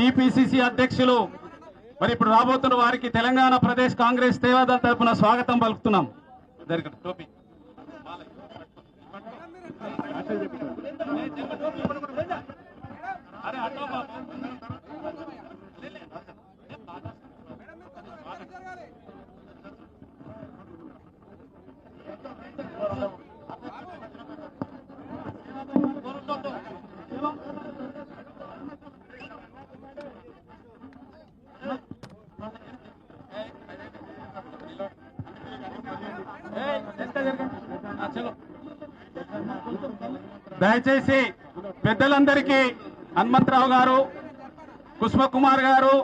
TPCC అధ్యక్షులు. మరి ఇప్పుడు రాబోతున్న వారికి తెలంగాణ ప్రదేశ్ కాంగ్రెస్ సేవాదళ తరపున స్వాగతం పలుకుతున్నాం. టోపీ. అరే దయచేసి పెద్దలందరికీ హనుమంతరావు గారు కుష్పకుమార్ గారు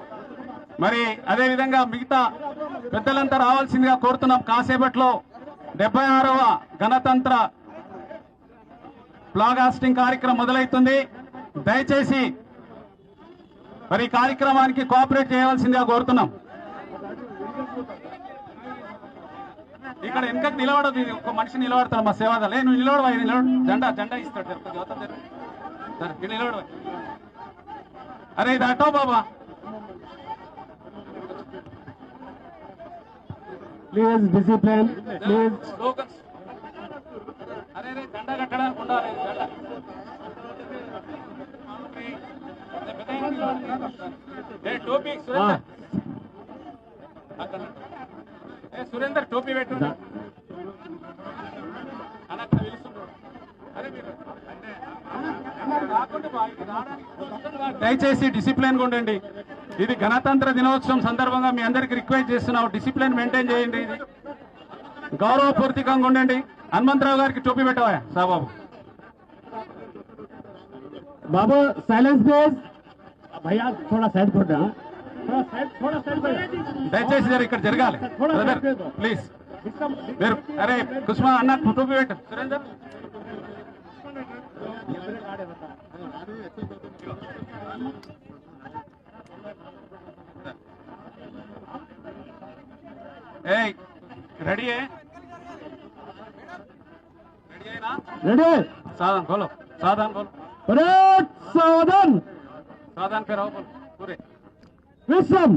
మరి అదేవిధంగా మిగతా పెద్దలంతా రావాల్సిందిగా కోరుతున్నాం. కాసేపట్లో డెబ్బై ఆరవ గణతంత్ర ఫ్లాగాస్టింగ్ కార్యక్రమం మొదలవుతుంది. దయచేసి మరి కార్యక్రమానికి కోఆపరేట్ చేయవలసిందిగా కోరుతున్నాం. ఇక్కడ వెనకకి నిలబడదు ఇది ఒక మనిషి నిలబడతాడు మా సేవాదాలు ఏ నువ్వు నిలబడవా నిలబడు జెండా జెండా ఇస్తాడు జరుపు. సరే, ఇక్కడ నిలబడవా? అరే ఇది అటో బాబా. Please discipline please. అరే అరే జెండా కట్టడానికి ఉండాలి జెండా. ఏ అక్కడ. సురేందర్ టోపీ పెట్టు. అనక్క పిలుస్తున్నాడు దయచేసి డిసిప్లిన్ ఉండండి. ఇది గణతంత్ర దినోత్సవం సందర్భంగా మీ అందరికి రిక్వెస్ట్ చేస్తున్నాం డిసిప్లిన్ మెయింటైన్ చేయండి. ఇది గౌరవపూర్తికంగా ఉండండి. హనుమంతరావు గారికి టోపీ పెట్టవా సాబాబు. బాబు సైలెన్స్ ప్లీజ్ కూడా సైడ్ పడ్డా దయచేసి జర ఇక్కడ జరగాలి బ్రదర్ ప్లీజ్ మీరు అరే కుష్మా అన్న టోపీ పెట్టు సురేందర్ ఏయ్ రెడీ రెడీ అయినా रेडी साधन बोलो साधन बोलो परेड सावधान साधन पे रहो बोलो पूरे విశ్వం.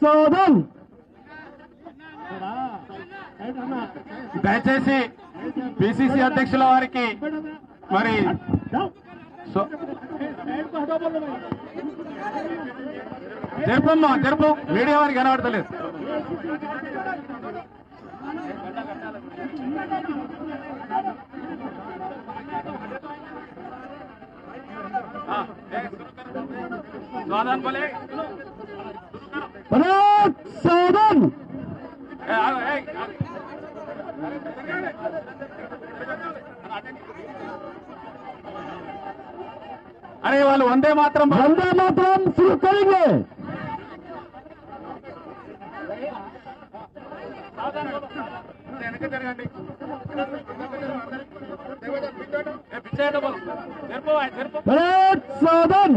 సోదం. దయచేసి పిసిసి అధ్యక్షుల వారికి మరి జరుపమ్మా జరుపు. మీడియా వారికి కనబడతలేదు. సాధన్ అరే వాళ్ళు వందే మాత్రం వందే మాత్రం స్వీకరింగే వెనక జరగండి జరుపు జరుపు సాధన్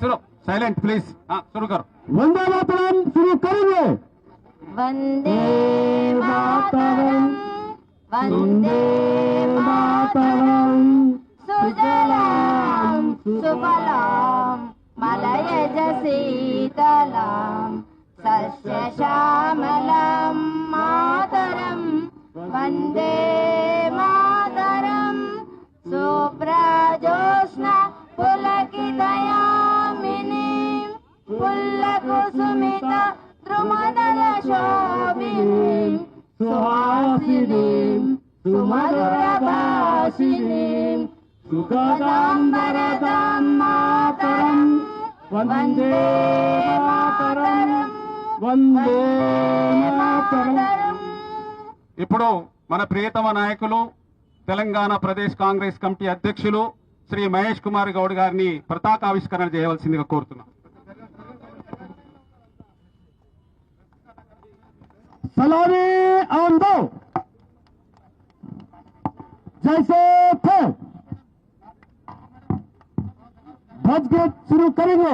सुनो। साइलेंट प्लीज़ हाँ शुरू करो। वंदे मातरम शुरू करेंगे। वंदे मातरम्। वंदे मातरम्। सुजलां सुफलां मलयज शीतलां श्यामलं मातरं वन्दे मातरं। सुब्राजोष्ण पुलकि पुल्लकुसुमित पुल्लघु सुमित द्रुमदन शोभिसिनीं सुमधुरभाषिनी सान्दरसम् मातरम् वन्दे ఇప్పుడు మన ప్రియతమ నాయకులు తెలంగాణ ప్రదేశ్ కాంగ్రెస్ కమిటీ అధ్యక్షులు శ్రీ మహేష్ కుమార్ గౌడ్ గారిని పతాకావిష్కరణ చేయవలసిందిగా కోరుతున్నాం सलामी ऑन दो जैसे थे ध्वज गीत शुरू करेंगे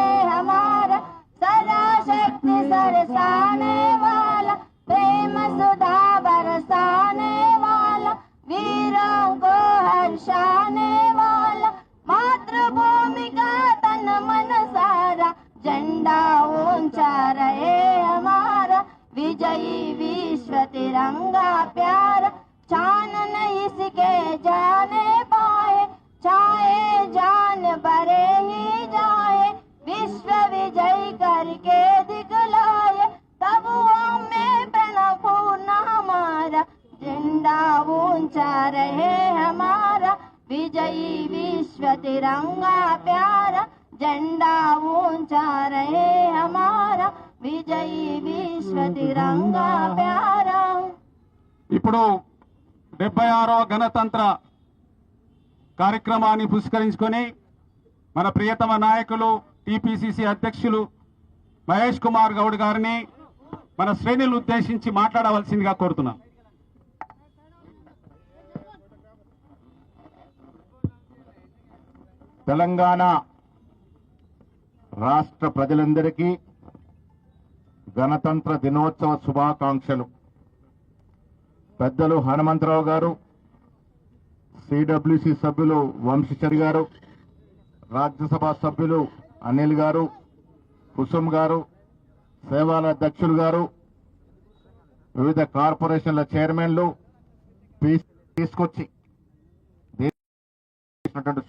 विजयी विश्व तिरंगा प्यारा। चानन इसके जाने पाए, चाहे जान बरे ही जाए। विश्व विजय करके दिखलाए, तब में प्रणव पूर्ण हमारा। झंडा ऊँचा रहे हमारा। विजयी विश्व तिरंगा प्यारा। झंडा ऊँचा रहे हमारा। ఇప్పుడు డెబ్బై ఆరో గణతంత్ర కార్యక్రమాన్ని పురస్కరించుకొని మన ప్రియతమ నాయకులు టిపిసిసి అధ్యక్షులు మహేష్ కుమార్ గౌడ్ గారిని మన శ్రేణులు ఉద్దేశించి మాట్లాడవలసిందిగా కోరుతున్నాం. తెలంగాణ రాష్ట్ర ప్రజలందరికీ గణతంత్ర దినోత్సవ శుభాకాంక్షలు. పెద్దలు హనుమంతరావు గారు సిడబ్ల్యూసి సభ్యులు వంశీచర్ గారు రాజ్యసభ సభ్యులు అనిల్ గారు కుసుమ్ గారు సేవాల అధ్యక్షులు గారు వివిధ కార్పొరేషన్ల చైర్మన్లు తీసుకొచ్చి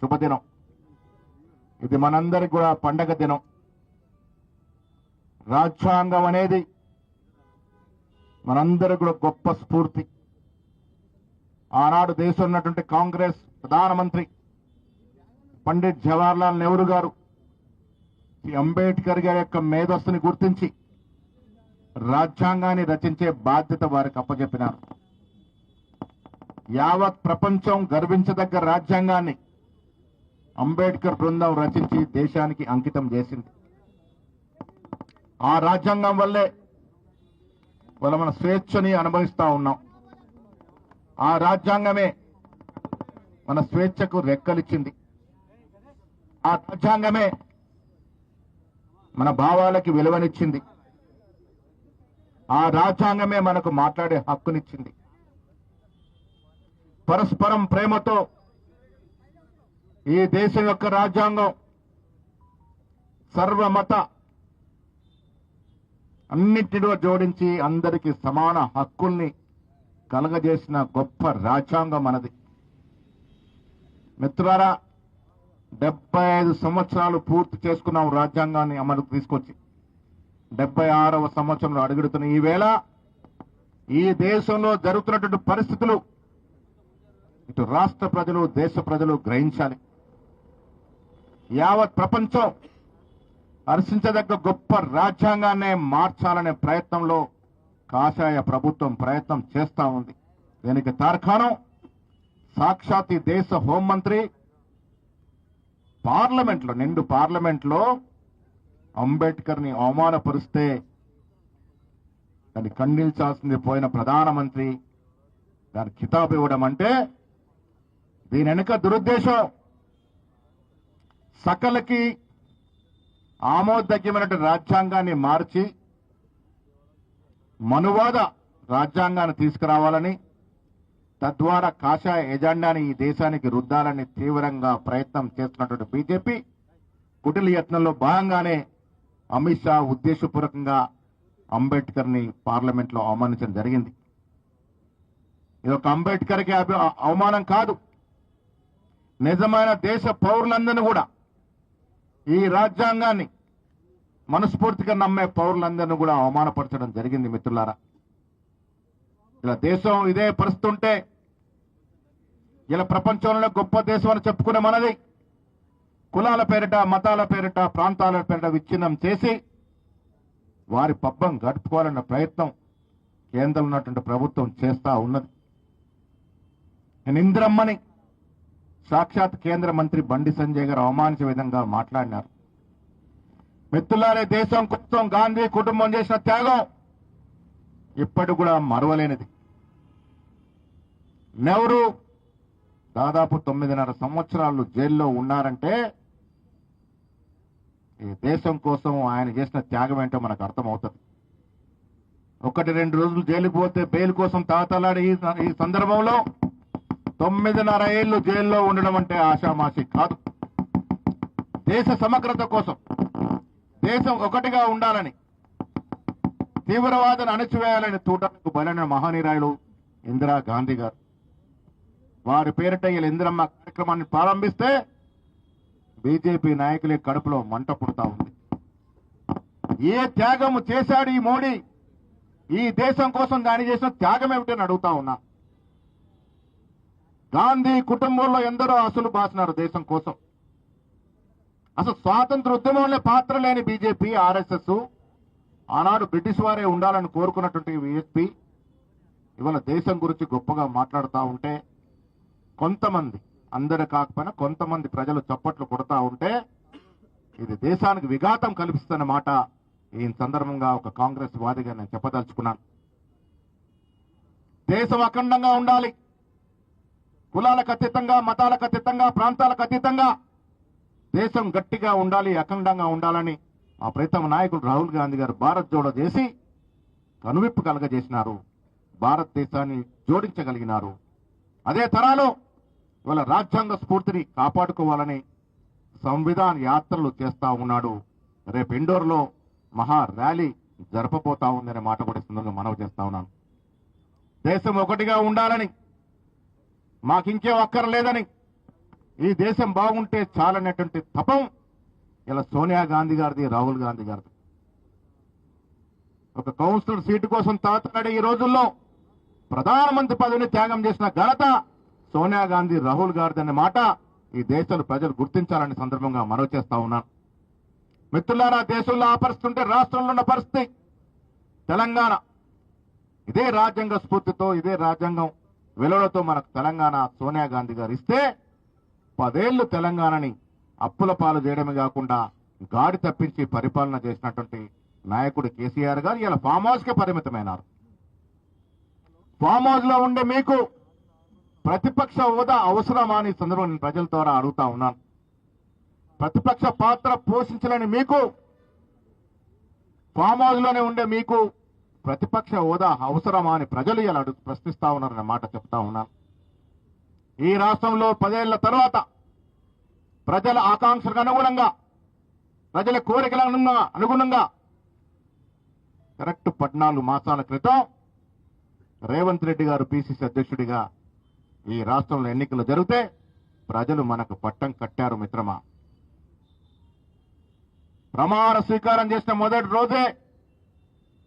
శుభదినం. ఇది మనందరికి కూడా పండగ దినం. రాజ్యాంగం అనేది మనందరికి కూడా గొప్ప స్ఫూర్తి. ఆనాడు దేశం ఉన్నటువంటి కాంగ్రెస్ ప్రధానమంత్రి పండిట్ జవహర్లాల్ నెహ్రూ గారు అంబేద్కర్ గారి యొక్క మేధస్సుని గుర్తించి రాజ్యాంగాన్ని రచించే బాధ్యత వారికి అప్పచెప్పినారు యావత్ ప్రపంచం గర్వించదగ్గ రాజ్యాంగాన్ని అంబేద్కర్ బృందం రచించి దేశానికి అంకితం చేసింది. ఆ రాజ్యాంగం వల్లే వాళ్ళ మన స్వేచ్ఛని అనుభవిస్తా ఉన్నాం. ఆ రాజ్యాంగమే మన స్వేచ్ఛకు రెక్కలిచ్చింది. ఆ రాజ్యాంగమే మన భావాలకి విలువనిచ్చింది. ఆ రాజ్యాంగమే మనకు మాట్లాడే హక్కునిచ్చింది. పరస్పరం ప్రేమతో ఈ దేశం యొక్క రాజ్యాంగం సర్వమత అన్నిటిలో జోడించి అందరికీ సమాన హక్కుల్ని కలగజేసిన గొప్ప రాజ్యాంగం మనది. మిత్రులారా డెబ్బై ఐదు సంవత్సరాలు పూర్తి చేసుకున్నాం రాజ్యాంగాన్ని అమలుకు తీసుకొచ్చి. డెబ్బై ఆరవ సంవత్సరంలో అడుగుడుతున్న ఈ వేళ ఈ దేశంలో జరుగుతున్నటువంటి పరిస్థితులు ఇటు రాష్ట్ర ప్రజలు దేశ ప్రజలు గ్రహించాలి. యావత్ ప్రపంచం హర్షించదగ్గ గొప్ప రాజ్యాంగాన్నే మార్చాలనే ప్రయత్నంలో కాషాయ ప్రభుత్వం ప్రయత్నం చేస్తా ఉంది. దీనికి తార్కాణం సాక్షాత్ దేశ హోంమంత్రి పార్లమెంట్లో నిండు పార్లమెంట్లో అంబేద్కర్ని అవమానపరిస్తే దాన్ని ఖండించాల్సింది పోయిన ప్రధానమంత్రి దాని కితాబు ఇవ్వడం అంటే దీని వెనుక దురుద్దేశం. సకలకి ఆమోదగ్యమైన రాజ్యాంగాన్ని మార్చి మనువాద రాజ్యాంగాన్ని తీసుకురావాలని తద్వారా కాషాయ ఎజెండాని ఈ దేశానికి రుద్దాలని తీవ్రంగా ప్రయత్నం చేస్తున్నటువంటి బీజేపీ కుటిల యత్నంలో భాగంగానే అమిత్ షా ఉద్దేశపూర్వకంగా అంబేద్కర్ని పార్లమెంట్లో అవమానించడం జరిగింది. ఇది ఒక అంబేద్కర్కి అవమానం కాదు. నిజమైన దేశ పౌరులందరినీ కూడా ఈ రాజ్యాంగాన్ని మనస్ఫూర్తిగా నమ్మే పౌరులందరినీ కూడా అవమానపరచడం జరిగింది మిత్రులారా. ఇలా దేశం ఇదే పరిస్థితి ఉంటే ఇలా ప్రపంచంలో గొప్ప దేశం అని చెప్పుకునే మనది కులాల పేరిట మతాల పేరిట ప్రాంతాల పేరిట విచ్ఛిన్నం చేసి వారి పబ్బం గడుపుకోవాలన్న ప్రయత్నం కేంద్రంలో ఉన్నటువంటి ప్రభుత్వం చేస్తా ఉన్నది. నేను ఇంద్రమ్మని సాక్షాత్ కేంద్ర మంత్రి బండి సంజయ్ గారు అవమానించే విధంగా మాట్లాడినారు. మిత్రులారే దేశం కోసం గాంధీ కుటుంబం చేసిన త్యాగం ఇప్పటి కూడా మరవలేనిది. నెహ్రూ దాదాపు తొమ్మిదిన్నర సంవత్సరాలు జైల్లో ఉన్నారంటే ఈ దేశం కోసం ఆయన చేసిన త్యాగం ఏంటో మనకు అర్థమవుతుంది. ఒకటి రెండు రోజులు జైలుకు పోతే బెయిల్ కోసం తాతలాడి ఈ సందర్భంలో తొమ్మిదిన్నర ఏళ్ళు జైల్లో ఉండడం అంటే ఆషామాషి కాదు. దేశ సమగ్రత కోసం దేశం ఒకటిగా ఉండాలని తీవ్రవాదను అణచివేయాలని తూటకు బలైన మహానీరాయుడు ఇందిరా గాంధీ గారు. వారి పేరిట ఇలా ఇందిరమ్మ కార్యక్రమాన్ని ప్రారంభిస్తే బీజేపీ నాయకులే కడుపులో మంట పుడతా ఉంది. ఏ త్యాగము చేశాడు ఈ మోడీ? ఈ దేశం కోసం దాని చేసిన త్యాగం ఏమిటని అడుగుతా ఉన్నా. గాంధీ కుటుంబంలో ఎందరో అసలు బాసినారు దేశం కోసం. అసలు స్వాతంత్ర ఉద్యమంలో పాత్ర లేని బీజేపీ ఆర్ఎస్ఎస్ ఆనాడు బ్రిటిష్ వారే ఉండాలని కోరుకున్నటువంటి విఎస్పీ ఇవాళ దేశం గురించి గొప్పగా మాట్లాడుతూ ఉంటే కొంతమంది అందరు కాకపోయినా కొంతమంది ప్రజలు చప్పట్లు కొడతా ఉంటే ఇది దేశానికి విఘాతం కల్పిస్తున్న మాట. ఈ సందర్భంగా ఒక కాంగ్రెస్ వాదిగా నేను చెప్పదలుచుకున్నాను. దేశం అఖండంగా ఉండాలి. కులాలకు అతీతంగా మతాలకు అతీతంగా ప్రాంతాలకు అతీతంగా దేశం గట్టిగా ఉండాలి అఖండంగా ఉండాలని ఆ ప్రీతమ నాయకుడు రాహుల్ గాంధీ గారు భారత్ జోడో చేసి కనువిప్పు కలగజేసినారు. భారతదేశాన్ని జోడించగలిగినారు. అదే తరాలో ఇవాళ రాజ్యాంగ స్ఫూర్తిని కాపాడుకోవాలని సంవిధాన యాత్రలు చేస్తా ఉన్నాడు. రేపు ఇండోర్లో మహా ర్యాలీ జరపబోతా ఉందనే మాట కూడా సందర్భంగా మనవి చేస్తా ఉన్నాను. దేశం ఒకటిగా ఉండాలని మాకింకేం అక్కర్లేదని. ఈ దేశం బాగుంటే చాలనేటువంటి తపం ఇలా సోనియా గాంధీ గారిది రాహుల్ గాంధీ గారిది. ఒక కౌన్సిలర్ సీటు కోసం తాతాడే ఈ రోజుల్లో ప్రధానమంత్రి పదవిని త్యాగం చేసిన ఘనత సోనియా గాంధీ రాహుల్ గారిది మాట ఈ దేశంలో ప్రజలు గుర్తించాలని సందర్భంగా మనవి చేస్తా ఉన్నాను. మిత్రులారా దేశంలో ఆ పరిస్థితి ఉంటే రాష్ట్రంలో ఉన్న పరిస్థితి. తెలంగాణ ఇదే రాజ్యాంగ స్ఫూర్తితో ఇదే రాజ్యాంగం విలువలతో మనకు తెలంగాణ సోనియా గాంధీ గారు ఇస్తే పదేళ్ళు తెలంగాణని అప్పుల పాలు చేయడమే కాకుండా గాడి తప్పించి పరిపాలన చేసినటువంటి నాయకుడు కేసీఆర్ గారు ఇలా ఫామ్ హౌస్ పరిమితమైనారు. ఫామ్ హౌస్లో ఉండే మీకు ప్రతిపక్ష హోదా అవసరమా అని ఈ నేను ప్రజల ద్వారా అడుగుతా ఉన్నాను. ప్రతిపక్ష పాత్ర పోషించలేని మీకు ఫామ్ హౌస్లోనే ఉండే మీకు ప్రతిపక్ష హోదా అవసరమా అని ప్రజలు ఇలా అడుగు ప్రశ్నిస్తా ఉన్నారనే మాట చెప్తా ఉన్నాను ఈ రాష్ట్రంలో పదేళ్ళ తర్వాత ప్రజల ఆకాంక్షలకు అనుగుణంగా ప్రజల కోరికల అనుగుణంగా అనుగుణంగా కరెక్ట్ పద్నాలుగు మాసాల క్రితం రేవంత్ రెడ్డి గారు పిసిసి అధ్యక్షుడిగా ఈ రాష్ట్రంలో ఎన్నికలు జరిగితే ప్రజలు మనకు పట్టం కట్టారు మిత్రమా. ప్రమాణ స్వీకారం చేసిన మొదటి రోజే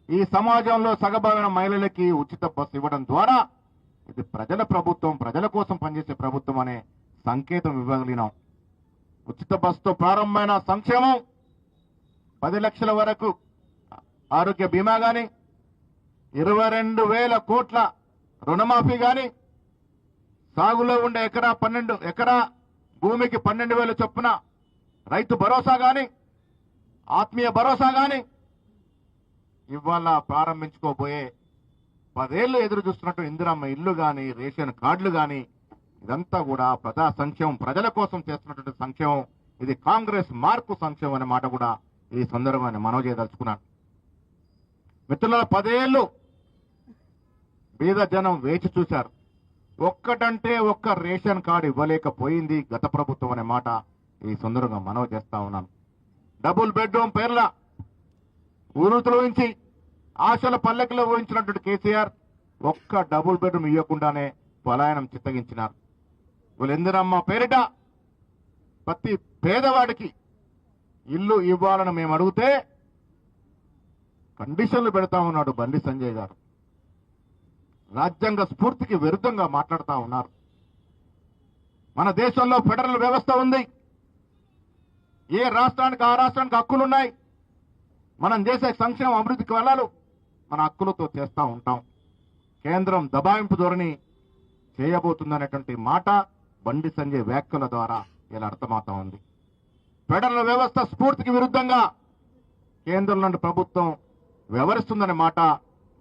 ఈ సమాజంలో సగభాగం మహిళలకి ఉచిత బస్సు ఇవ్వడం ద్వారా ఇది ప్రజల ప్రభుత్వం ప్రజల కోసం పనిచేసే ప్రభుత్వం అనే సంకేతం ఇవ్వగలిగినాం. ఉచిత బస్సుతో ప్రారంభమైన సంక్షేమం పది లక్షల వరకు. ఆరోగ్య బీమా గాని ఇరవై రెండు వేల కోట్ల రుణమాఫీ గాని సాగులో ఉండే ఎకరా పన్నెండు ఎకరా భూమికి పన్నెండు వేల చొప్పున రైతు భరోసా గాని ఆత్మీయ భరోసా గాని ఇవాళ ప్రారంభించుకోబోయే పదేళ్ళు ఎదురు చూస్తున్నట్టు ఇందిరమ్మ ఇల్లు గాని రేషన్ కార్డులు గాని ఇదంతా కూడా ప్రజా సంక్షేమం ప్రజల కోసం చేస్తున్నటువంటి సంక్షేమం. ఇది కాంగ్రెస్ మార్పు సంక్షేమం అనే మాట కూడా ఈ సందర్భాన్ని మనవి చేయదలుచుకున్నాను. మిత్రుల పదేళ్ళు బీద జనం వేచి చూశారు. ఒక్కటంటే ఒక్క రేషన్ కార్డు ఇవ్వలేకపోయింది గత ప్రభుత్వం అనే మాట ఈ సందర్భంగా మనవి చేస్తా ఉన్నాను. డబుల్ బెడ్రూమ్ పేర్ల ఊరుతులు ఊహించి ఆశల పల్లెకిలో ఊహించినటువంటి కేసీఆర్ ఒక్క డబుల్ బెడ్రూమ్ ఇవ్వకుండానే పలాయనం చిత్తగించినారు. వీళ్ళెందరమ్మ పేరిట ప్రతి పేదవాడికి ఇల్లు ఇవ్వాలని మేము అడిగితే కండిషన్లు పెడతా ఉన్నాడు బండి సంజయ్ గారు. రాజ్యాంగ స్ఫూర్తికి విరుద్ధంగా మాట్లాడుతూ ఉన్నారు. మన దేశంలో ఫెడరల్ వ్యవస్థ ఉంది. ఏ రాష్ట్రానికి ఆ రాష్ట్రానికి హక్కులున్నాయి? మనం చేసే సంక్షేమ అభివృద్ధికి వెళ్ళాలి. మన హక్కులతో చేస్తూ ఉంటాం. కేంద్రం దబాయింపు ధోరణి చేయబోతుందనేటువంటి మాట బండి సంజయ్ వ్యాఖ్యల ద్వారా ఇలా అర్థమవుతా ఉంది. ఫెడరల్ వ్యవస్థ స్ఫూర్తికి విరుద్ధంగా కేంద్రంలోని ప్రభుత్వం వ్యవహరిస్తుందనే మాట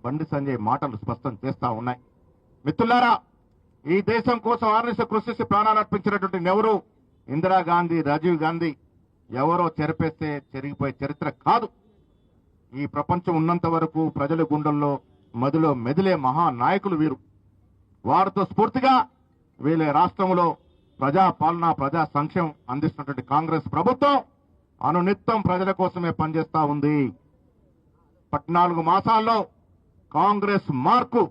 బండి సంజయ్ మాటలు స్పష్టం చేస్తూ ఉన్నాయి. మిత్రులారా ఈ దేశం కోసం ఆర్నిస కృషిసి ప్రాణాలు అర్పించినటువంటి నెహ్రూ ఇందిరాగాంధీ రాజీవ్ గాంధీ ఎవరో చెరిపేస్తే చెరిగిపోయే చరిత్ర కాదు. ఈ ప్రపంచం ఉన్నంత వరకు ప్రజల గుండెల్లో మదిలో మెదిలే మహా నాయకులు వీరు. వారితో స్ఫూర్తిగా వీళ్ళ రాష్ట్రంలో ప్రజా పాలన ప్రజా సంక్షేమం అందిస్తున్నటువంటి కాంగ్రెస్ ప్రభుత్వం అనునిత్యం ప్రజల కోసమే పనిచేస్తా ఉంది. పద్నాలుగు మాసాల్లో కాంగ్రెస్ మార్కు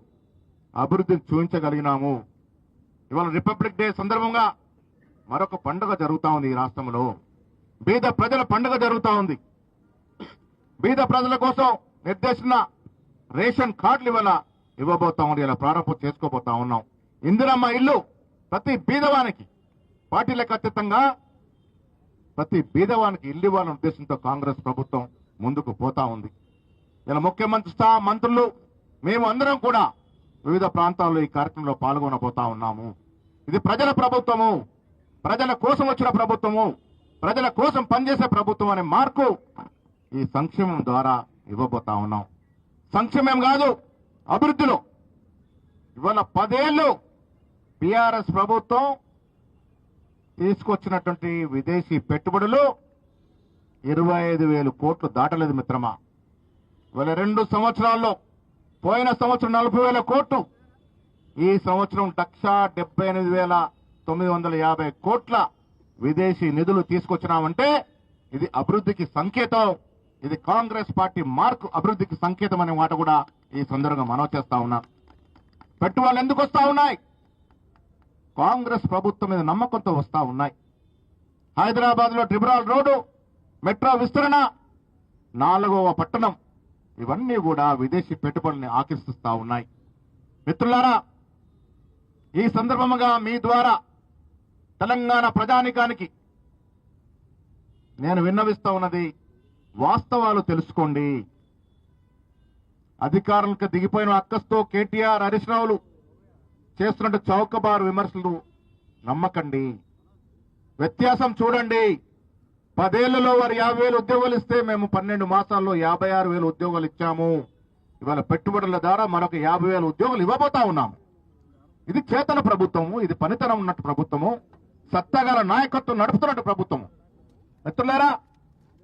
అభివృద్ధిని చూపించగలిగినాము. ఇవాళ రిపబ్లిక్ డే సందర్భంగా మరొక పండుగ జరుగుతా ఉంది ఈ రాష్ట్రంలో. బీద ప్రజల పండుగ జరుగుతా ఉంది. బీద ప్రజల కోసం నిర్దేశించిన రేషన్ కార్డులు ఇవాళ ఇవ్వబోతా ఉంది ఇలా ప్రారంభం చేసుకోబోతా ఉన్నాం. ఇందిరమ్మ ఇల్లు ప్రతి బీదవానికి పార్టీలకు అతీతంగా ప్రతి బీదవానికి ఇల్లు ఇవ్వాలనే ఉద్దేశంతో కాంగ్రెస్ ప్రభుత్వం ముందుకు పోతా ఉంది. ఇలా ముఖ్యమంత్రి స్థా మంత్రులు మేము అందరం కూడా వివిధ ప్రాంతాల్లో ఈ కార్యక్రమంలో పాల్గొనబోతా ఉన్నాము. ఇది ప్రజల ప్రభుత్వము ప్రజల కోసం వచ్చిన ప్రభుత్వము ప్రజల కోసం పనిచేసే ప్రభుత్వం అనే మార్కు ఈ సంక్షేమం ద్వారా ఇవ్వబోతా ఉన్నాం. సంక్షేమం కాదు అభివృద్ధిలో. ఇవాళ పదేళ్ళు బీఆర్ఎస్ ప్రభుత్వం తీసుకొచ్చినటువంటి విదేశీ పెట్టుబడులు ఇరవై ఐదు వేలు కోట్లు దాటలేదు మిత్రమా. ఇవాళ రెండు సంవత్సరాల్లో పోయిన సంవత్సరం నలభై వేల కోట్లు ఈ సంవత్సరం లక్ష డెబ్బై ఎనిమిది వేల తొమ్మిది వందల యాభై కోట్ల విదేశీ నిధులు తీసుకొచ్చినామంటే ఇది అభివృద్ధికి సంకేతం. ఇది కాంగ్రెస్ పార్టీ మార్కు అభివృద్ధికి సంకేతం అనే మాట కూడా ఈ సందర్భంగా మనవి చేస్తా ఉన్నాం. పెట్టుబడులు ఎందుకు వస్తా ఉన్నాయి? కాంగ్రెస్ ప్రభుత్వం మీద నమ్మకంతో వస్తా ఉన్నాయి. హైదరాబాద్లో ట్రిబ్యునల్ రోడ్డు మెట్రో విస్తరణ నాలుగవ పట్టణం ఇవన్నీ కూడా విదేశీ పెట్టుబడుల్ని ఆకర్షిస్తా ఉన్నాయి. మిత్రులారా ఈ సందర్భంగా మీ ద్వారా తెలంగాణ ప్రజానికానికి నేను విన్నవిస్తా ఉన్నది వాస్తవాలు తెలుసుకోండి. అధికారులకు దిగిపోయిన అక్కస్తో కేటీఆర్ హరీష్ రావులు చేస్తున్నట్టు చౌకబారు విమర్శలు నమ్మకండి. వ్యత్యాసం చూడండి. పదేళ్ళలో వారు యాభై వేలు ఉద్యోగాలు ఇస్తే మేము పన్నెండు మాసాల్లో యాభై ఆరు వేలు ఉద్యోగాలు ఇచ్చాము. ఇవాళ పెట్టుబడుల ద్వారా మరొక యాభై వేల ఉద్యోగాలు ఇవ్వబోతా ఉన్నాము ఇది చేతన ప్రభుత్వము ఇది పనితనం ఉన్నట్టు ప్రభుత్వము సత్తాగల నాయకత్వం నడుపుతున్నట్టు ప్రభుత్వము. మిత్రులారా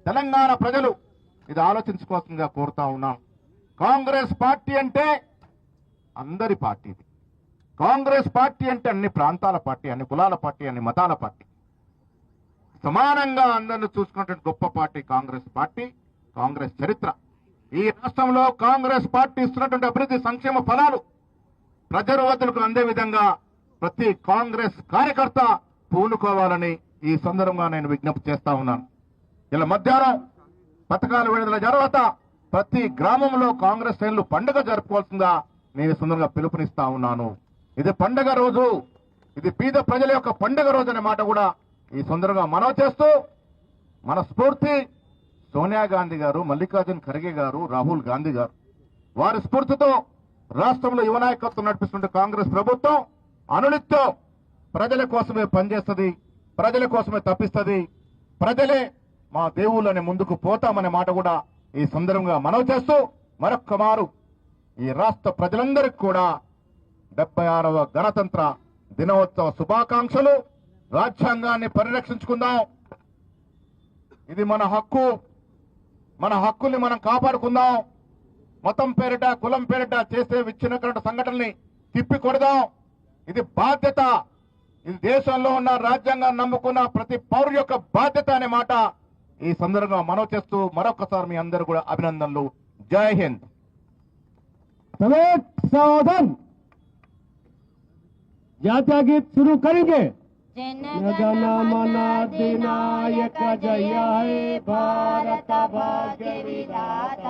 తెలంగాణ ప్రజలు ఇది ఆలోచించుకోవాల్సిందిగా కోరుతా ఉన్నాం. కాంగ్రెస్ పార్టీ అంటే అందరి పార్టీ కాంగ్రెస్ పార్టీ అంటే అన్ని ప్రాంతాల పార్టీ అన్ని కులాల పార్టీ అన్ని మతాల పార్టీ. సమానంగా అందరిని చూసుకున్నటువంటి గొప్ప పార్టీ కాంగ్రెస్ పార్టీ కాంగ్రెస్ చరిత్ర. ఈ రాష్ట్రంలో కాంగ్రెస్ పార్టీ ఇస్తున్నటువంటి అభివృద్ధి సంక్షేమ ఫలాలు ప్రజల అందే విధంగా ప్రతి కాంగ్రెస్ కార్యకర్త పూనుకోవాలని ఈ సందర్భంగా నేను విజ్ఞప్తి చేస్తా ఉన్నాను. ఇలా మధ్యాహ్నం పథకాలు విడుదల తర్వాత ప్రతి గ్రామంలో కాంగ్రెస్ శ్రేణులు పండుగ జరుపుకోవాల్సిందా నేను సుందరంగా పిలుపునిస్తా ఉన్నాను. ఇది పండుగ రోజు. ఇది పీద ప్రజల యొక్క పండుగ రోజు అనే మాట కూడా ఈ సందర్భంగా మనవి చేస్తూ మన స్ఫూర్తి సోనియా గాంధీ గారు మల్లికార్జున్ ఖర్గే గారు రాహుల్ గాంధీ గారు. వారి స్ఫూర్తితో రాష్ట్రంలో యువ నాయకత్వం నడిపిస్తున్న కాంగ్రెస్ ప్రభుత్వం అనునిత్యం ప్రజల కోసమే పనిచేస్తుంది ప్రజల కోసమే తప్పిస్తుంది ప్రజలే మా దేవుళ్ళని ముందుకు పోతామనే మాట కూడా ఈ సందర్భంగా మనవి చేస్తూ మరొక్క మారు ఈ రాష్ట్ర ప్రజలందరికీ కూడా డెబ్బై ఆరవ గణతంత్ర దినోత్సవ శుభాకాంక్షలు. రాజ్యాంగాన్ని పరిరక్షించుకుందాం. ఇది మన హక్కు. మన హక్కుల్ని మనం కాపాడుకుందాం. మతం పేరిట కులం పేరిట చేసే విచ్ఛిన్నకరణ సంఘటనల్ని తిప్పి కొడదాం ఇది బాధ్యత. ఇది దేశంలో ఉన్న రాజ్యాంగాన్ని నమ్ముకున్న ప్రతి పౌరు యొక్క బాధ్యత అనే మాట ఈ సందర్భంగా మనవి చేస్తూ మరొకసారి మీ అందరూ కూడా అభినందనలు జై హింద్ समेत सावधान जात्या गीत शुरू करेंगे జనగణమన అధినాయక జయ హే భారత భాగ్య విధాత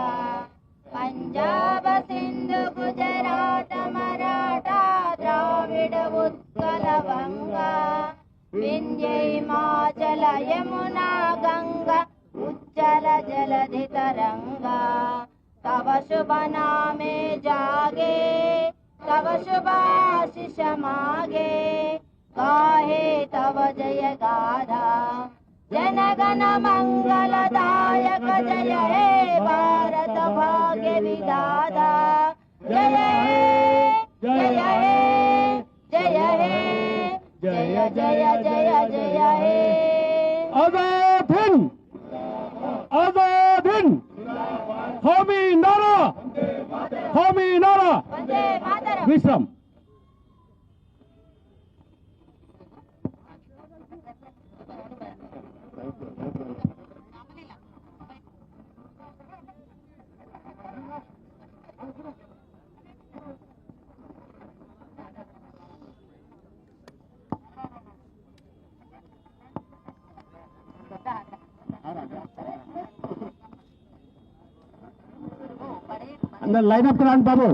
పంజాబ సింధు గుజరాత మరాఠా ద్రావిడ ఉత్కల వంగా వింధ్య जल यमुना गङ्गा उज्जल जलधि तरङ्गा तव शुभ नामे जागे तव शुभाशिष मागे। गाहे तव जय गाधा जनगण मङ्गलदायक जय हे भारत भाग्य विदादा जय हे जय हे जय हे। जय जय जय जय हे अजादिन अजादिन होमी नारा होमी नारा। विश्रम। లైన్ అప్ రాండి బాబు.